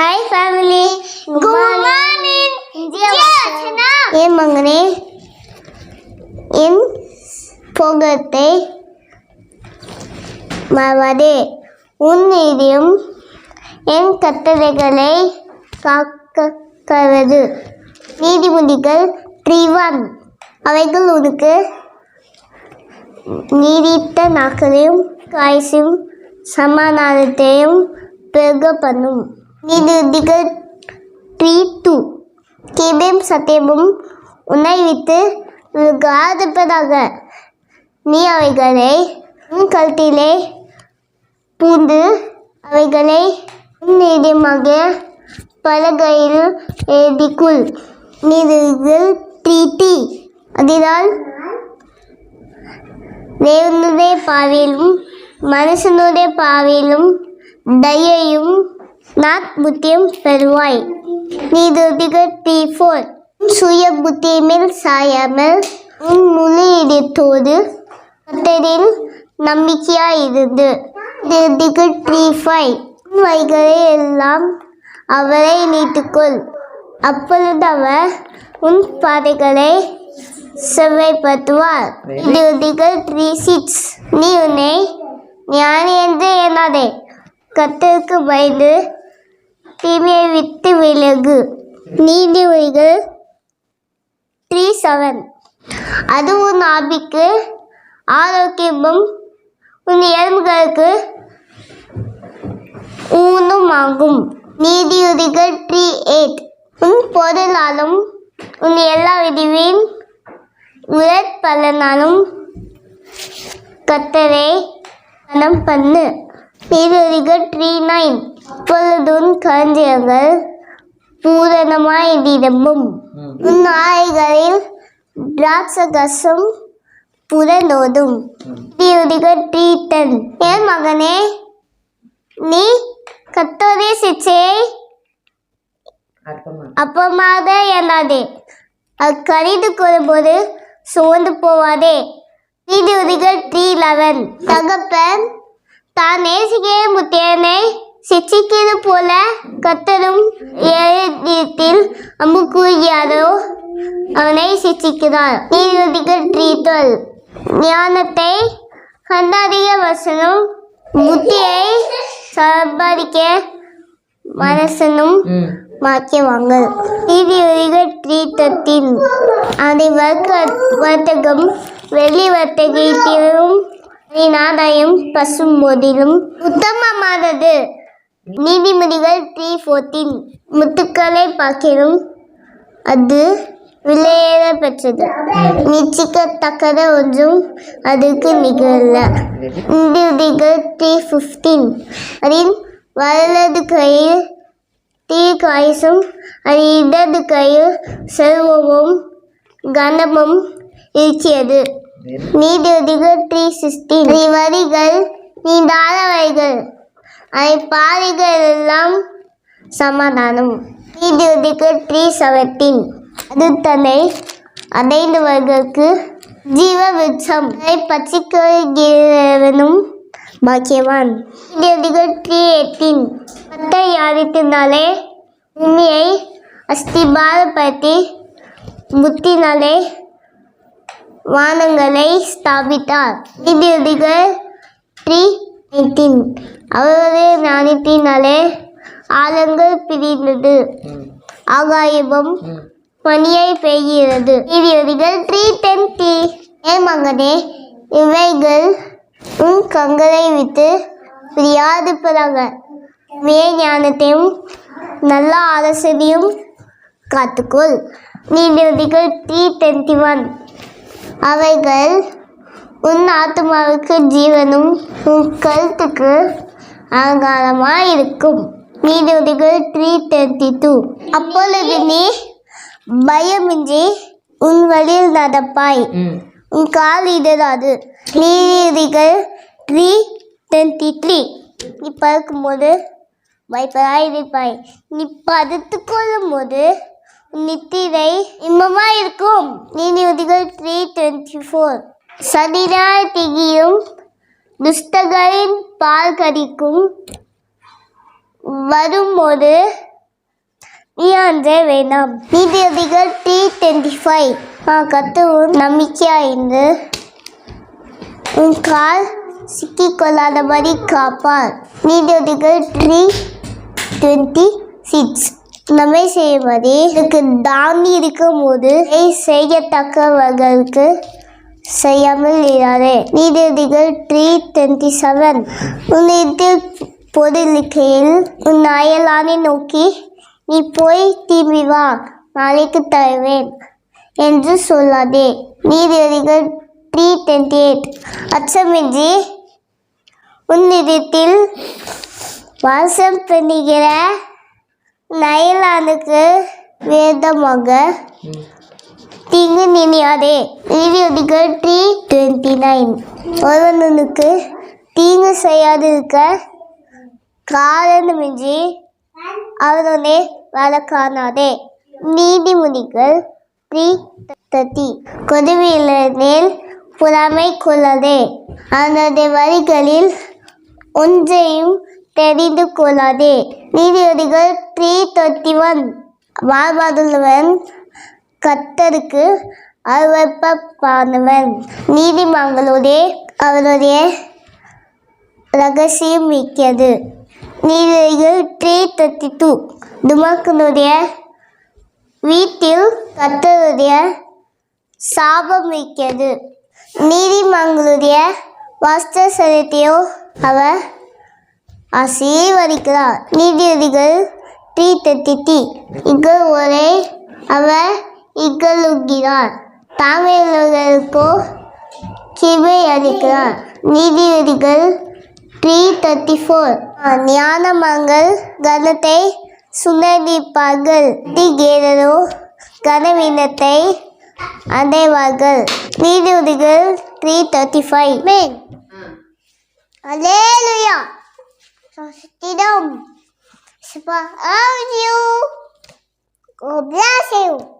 Hi family good morning ஏன் மகனே? என் போகத்தை மறவாதே. உன் நீதியும் என் கட்டளைகளை காக்கிறது நீதிமொழிகள் த்ரீ ஒன் அவைகள் உனக்கு நீடித்த நாட்களையும் காய்ச்சும் சமாதானத்தையும் பெருக பண்ணும். நீதிகள் த்ரீ டூ கிபேம் சத்தியமும் உணவித்து விட்டு நீ அவைகளை உன் கழுத்திலே பூந்து அவைகளை நீதியமாக பலகையில் எழுதிக்குள் நீதிகள் த்ரீ டி அதனால் தேவனுடைய பாவியிலும் மனுஷனுடைய பாவியிலும் தயையும் நாக்புத்தியம் பெறுவாய் நீ துதிகள் த்ரீ ஃபோர் சுய புத்தியமில் சாயாமல் உன் முழு இடத்தோடு கத்தரில் நம்பிக்கையாயிருந்து துதிகள் த்ரீ ஃபைவ் வைகளை எல்லாம் அவரை நீட்டுக்கொள். அப்பொழுது அவர் உன் பாதைகளை செவ்வாய்ப்படுத்துவார். திகல் த்ரீ சிக்ஸ் நீ உன்னை ஞானி என்று எண்ணாதே. கத்தருக்கு பயந்து தீமையை விட்டு விலகு. நீதிமொழிகள் த்ரீ செவன் அது உன் ஆபிக்கு ஆரோக்கியமும் உன் எலும்புகளுக்கு ஊனுமாகும். நீதியுதிகள் த்ரீ எயிட் உன் பொருளாலும் உன் எல்லா விதிவின் உயர்பலனாலும் கத்தரை மனம் பண்ணு. நீதிகள் த்ரீ நைன் அப்பொழுதும் களஞ்சியங்கள் பூரணமாய் உன் ஆலைகளில் திராட்சகசம் புறநோதும் டென் என் மகனே? நீ கத்தோடைய சிச்சையை அப்பமாக எண்ணாதே. அது கரிந்து கொள்ளும்போது சுமந்து போவாதே. நீதிபதிகள் த்ரீ லெவன் தகப்பன் தான் நேசிக்கிற முத்தியனை சிச்சிக்கிறது போல கத்தரும் ஏழத்தில் அம்பு கூறியாரோ அவனை சிச்சிக்கிறார். நீதிபதிகள் த்ரீ ஞானத்தை கண்டாதிக வசனம் புத்தியை சம்பாதிக்க மனசனும் ம் வாக்கியவாங்கள் நீதிபதிகள் த்ரீ அதை வர்க்க வர்த்தகம் வெள்ளி வர்த்தகத்திலும் நாதாயம் பசும் போதிலும் உத்தமமானது. நீதிமொழிகள் த்ரீ ஃபோர்டீன். முத்துக்களை பார்க்கிறோம் அது விலையேற பெற்றது நிச்சயிக்கத்தக்கத ஒன்றும் அதுக்கு நிகழல நீதிபதிகள் த்ரீ ஃபிஃப்டீன் அதில் வலது கையில் தீர்க்காயுசும் அது இடது கையில் செல்வமும் கனமும் இருக்கிறது. நீதிபதிகள் த்ரீ சிக்ஸ்டீன். நீ வரிகள் நீ தாரவைகள் பாதைகள் எல்லாம் சமாதானம். நீதிபதிகள் த்ரீ செவன்டீன். அது தன்னை அடைந்தவர்களுக்கு ஜீவ விருட்சம் அதை பச்சிக்கிறவனும் பாக்கியவான். நீதிபதிகள் த்ரீ எயிட்டீன். பத்தை யாரித்தினாலே உண்மையை அஸ்திபாரப்படுத்தி புத்தினாலே வானங்களை ஸ்தாபித்தார். நீதிபதிகள் த்ரீ எயிட்டீன். அவருடைய ஞானத்தினாலே ஆழங்கள் பிரிந்தது. ஆகாயமும் ம். பனியை பெய்கிறது. நீதிபதிகள் த்ரீ டென்டி ஏ மகனே இவைகள் உன் கண்களை விட்டு பிரியாதிருப்பதாக. மே ஞானத்தையும் நல்ல ஆலோசனையும் காத்துக்கொள். நீதிபதிகள் த்ரீ டுவெண்ட்டி ஒன் அவைகள் உன் ஆத்மாவுக்கு ஜீவனும் உன் கழுத்துக்கு ஆகாரமாக இருக்கும். நீதிபதிகள் த்ரீ டுவெண்ட்டி டூ அப்பொழுது நீ பயமின்றி உன் வழியில் நடப்பாய். உன் கால் இடராது. நீதிகள் த்ரீ டுவெண்ட்டி த்ரீ நீ பறக்கும்போது பயப்படாய் இருப்பாய். நீ படுத்து கொள்ளும் போது நித்திரை இன்பமாய் இருக்கும் நீதிபதிகள் த்ரீ டுவெண்ட்டி ஃபோர் சதிராய் திகியும் துஷ்டகளின் பால் கடிக்கும் வரும்போது நீயான்றே வேண்டாம். நீதிபதிகள் டி டுவெண்ட்டி ஃபைவ் நான் கத்து நம்பிக்கையாயிருந்து உன் கால் சிக்கிக்கொள்ளாதபடி காப்பார். நீதிபதிகள் த்ரீ டுவெண்ட்டி சிக்ஸ் நன்மை செய்வதே இதுக்கு தாண்டி இருக்கும்போது செய்யத்தக்கவர்களுக்கு செய்யாமல் இராதே நீதிகள் த்ரீ டுவெண்ட்டி செவன் உன் நீட்டில் பொது பொருளிக்கையில் உன் அயலானை நோக்கி நீ போய் திரும்பி வா நாளைக்கு தருவேன் என்று சொல்லாதே. நீதிகள் த்ரீ டுவெண்ட்டி எயிட் அச்சமின்றி உன் உன்னிடத்தில் வாசம் பண்ணுகிற நயலானுக்கு வேதமாக தீங்கு நினையாதே. நீதிபதிகள் த்ரீ டுவெண்ட்டி நைன் ஒருவனுக்கு தீங்கு செய்யாதிருக்க காரணமின்றி அவருடனே வாழ காணாதே நீதிமொழிகள் த்ரீ தத்தி கொடுமையிலேல் புறாமை கொள்ளாதே. அவனுடைய வழிகளில் ஒன்றையும் தெரிந்து கொள்ளாதே. நீதிபதிகள் த்ரீ தொட்டி ஒன் வாழ்வாதுள்ளவன் கத்தருக்கு அருவப்பானவன் நீதிமங்களுடைய அவருடைய ரகசியம் மிக்கது நீதிகள் த்ரீ தேர்ட்டி டூ துமக்கனுடைய வீட்டில் கத்தருடைய சாபம் மிக்கது நீதிமங்களுடைய வஸ்திர செலுத்தியோ அவர் ஆசீர்வதிக்கிறார். நீதிபதிகள் த்ரீ தேர்ட்டி டீ இங்கு ஒரே அவர் இகழுகிறார் தமிழர்களுக்கோ கிவை அளிக்கிறார் நீதிபதிகள் த்ரீ தேர்ட்டி ஃபோர் ஞானமங்கள் கனத்தை சுனடிப்பார்கள் கேரோ கனவீனத்தை அடைவார்கள் நீதிபதிகள் three thirty five amen Hallelujah. Shalom. I love you. God bless you.